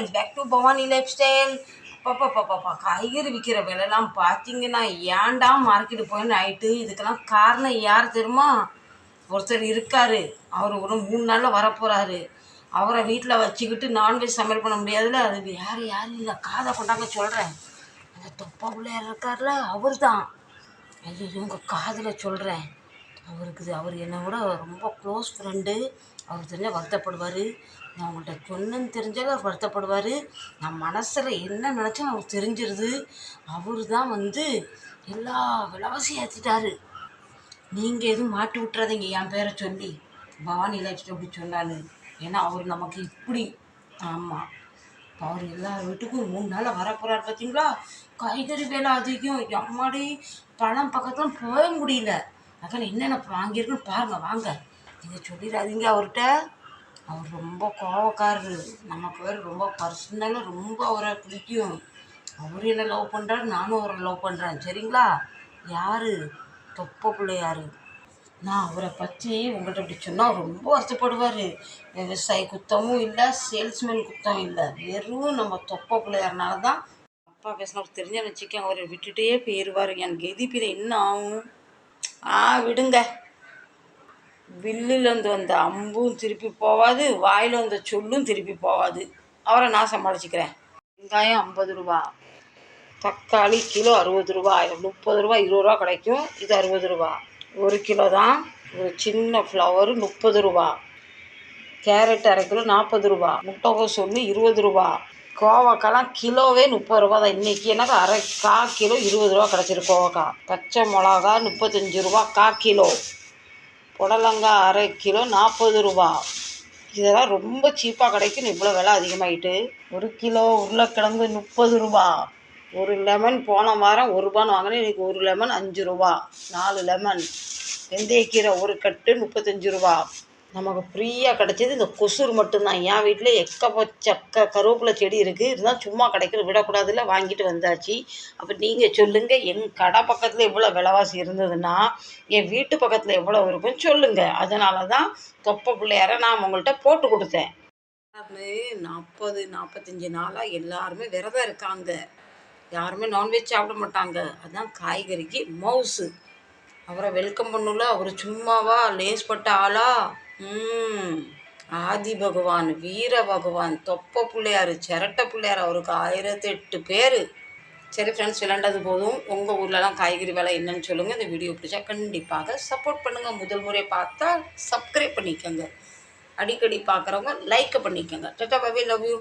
Friends back to Bhavani life style பாப்பா பாப்பா காய்கறி விற்கிற விலைலாம் பார்த்தீங்கன்னா ஏன்டா மார்க்கெட்டு போயின்னு ஆயிட்டு இதுக்கெல்லாம் காரணம் யார் தெரியுமா? ஒருத்தர் இருக்காரு. அவர் ஒரு மூணு நாளில் வரப்போகிறாரு அவரை வீட்டில் வச்சுக்கிட்டு நான்வெஜ் சமையல் பண்ண முடியாதுல்ல? அது யார் யாரும் இல்லை. காதை கொண்டாங்க சொல்கிறேன் அந்த தொப்பா பிள்ளையார் இருக்கார்ல அவர் தான் ஐயோ உங்கள் காதில் சொல்கிறேன் அவருக்கு அவர் என்னை விட ரொம்ப க்ளோஸ் ஃப்ரெண்டு அவர் தெரிஞ்சால் வருத்தப்படுவார். நான் அவங்கள்ட்ட சொன்னேன்னு தெரிஞ்சாலும் அவர் வருத்தப்படுவார். நான் மனசில் என்ன நினச்சாலும் அவருக்கு தெரிஞ்சிருது. அவர் தான் வந்து எல்லா விலவாசியும் ஏற்றிட்டாரு நீங்கள் எதுவும் மாட்டி விட்டுறாதீங்க என் பேரை சொல்லி. பவானி லைஃப் அப்படி சொன்னார். ஏன்னா அவர் நமக்கு இப்படி. ஆமாம் இப்போ அவர் எல்லா வீட்டுக்கும் மூணு நாளாக வரப்போகிறார் பார்த்தீங்களா காய்கறி வேலை அதிகம். எம்மாடி பழம் பக்கத்தில் போக முடியல. அதனால் என்னென்ன வாங்கியிருக்குன்னு பாருங்கள் வாங்க. நீங்கள் சொல்லிடாதீங்க அவர்கிட்ட. அவர் ரொம்ப கோவக்காரரு. நமக்கு வேறு ரொம்ப பர்சனலாக ரொம்ப அவரை பிடிக்கும். அவர் என்ன லவ் பண்ணுறாரு நானும் அவரை லவ் பண்ணுறேன் சரிங்களா? யார்? தொப்ப பிள்ளையார் நான் அவரை பற்றி உங்கள்கிட்ட இப்படி சொன்னால் ரொம்ப வருத்தப்படுவார். விவசாயி குத்தமும் இல்லை சேல்ஸ்மேன் குத்தம் இல்லை. வெறும் நம்ம தொப்ப பிள்ளையாருனால தான் அப்பா பேசினவர் தெரிஞ்ச வச்சுக்க அவரை விட்டுட்டே போயிடுவார் எனக்கு எதிப்பிட என்ன ஆகும்? ஆ விடுங்க. வில்லுலேருந்து வந்த அம்பும் திருப்பி போகாது வாயில் வந்த சொல்லும் திருப்பி போகாது அவரை நான் சமாளிச்சுக்கிறேன். வெங்காயம் ஐம்பது ரூபா. தக்காளி கிலோ அறுபது ரூபா. முப்பது ரூபா இருபது ரூபா கிடைக்கும். இது அறுபது ரூபா. ஒரு கிலோ தான். ஒரு சின்ன ஃப்ளவரு முப்பது ரூபா. கேரட் அரை கிலோ நாற்பது ரூபா. முட்டைகோஸ் ஒன்று இருபது ரூபா. கோவக்காய்லாம் கிலோவே முப்பது ரூபா தான். இன்றைக்கி எனக்கு அரை கா கிலோ இருபது ரூபா கிடச்சிருக்கு கோவக்காய் பச்சை மிளகா முப்பத்தஞ்சு ரூபா கா கிலோ. புடலங்காய் அரை கிலோ நாற்பது ரூபா. இதெல்லாம் ரொம்ப சீப்பாக கிடைக்கும் இவ்வளோ விலை அதிகமாகிட்டு ஒரு கிலோ உருளைக்கிழங்கு முப்பது ரூபா. ஒரு லெமன் போன வாரம் ஒரு ரூபான்னு வாங்கினேன். இன்றைக்கி ஒரு லெமன் அஞ்சு ரூபா. நாலு லெமன். வெந்தயக்கீரை ஒரு கட்டு முப்பத்தஞ்சு ரூபா. நமக்கு ஃப்ரீயாக கிடைச்சது இந்த கொசுறு மட்டும்தான். என் வீட்டில் எக்கப்பச்சக்க கருவேப்பிலை செடி இருக்குது இருந்தால் சும்மா கிடைக்கிற விடக்கூடாதுல வாங்கிட்டு வந்தாச்சு. அப்போ நீங்கள் சொல்லுங்கள் என் கடை பக்கத்தில் எவ்வளோ விலைவாசி இருந்ததுன்னா என் வீட்டு பக்கத்தில் எவ்வளோ இருக்குன்னு சொல்லுங்கள் அதனால தான் தொப்பை பிள்ளையார நான் உங்கள்கிட்ட போட்டு கொடுத்தேன். நாற்பது நாற்பத்தஞ்சு நாளாக எல்லாருமே விரதம் இருக்காங்க. யாருமே நான்வெஜ் சாப்பிட மாட்டாங்க. அதுதான் காய்கறிக்கு மவுசு அவரை வெல்கம் பண்ணல அவர் சும்மாவா லேஸ்பட்ட ஆளா? ஆதி பகவான் வீர பகவான் தொப்ப பிள்ளையார் சிரட்டை பிள்ளையார் அவருக்கு ஆயிரத்தி எட்டு பேர். சரி ஃப்ரெண்ட்ஸ் விளாண்டது போதும். உங்கள் ஊர்லலாம் காய்கறி விலை என்னன்னு சொல்லுங்கள் இந்த வீடியோ பிடிச்சா கண்டிப்பாக சப்போர்ட் பண்ணுங்கள் முதல் முறை பார்த்தா சப்ஸ்கிரைப் பண்ணிக்கோங்க. அடிக்கடி பார்க்குறவங்க லைக்கை பண்ணிக்கோங்க. Ta-ta Bobby love you